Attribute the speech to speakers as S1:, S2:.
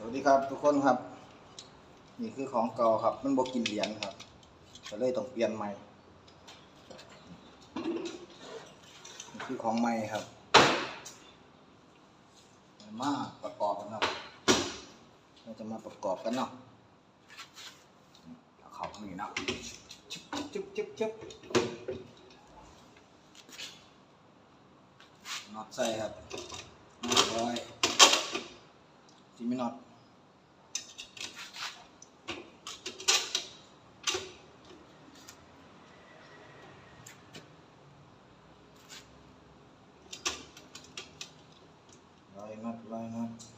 S1: สวัสดีครับทุกคนครับ นี่คือของเก่าครับ มันบอกกินเหรียญครับก็เลยต้องเปลี่ยนใหม่นี่คือของใหม่ครับมาประกอบกันครับเราจะมาประกอบกันเนาะเขาข้างนี้เนาะจุ๊บจุ๊บจุ๊บจุ๊บน็อตใส่ครับน็อตร้อยที่ไม่น็อต much, line up.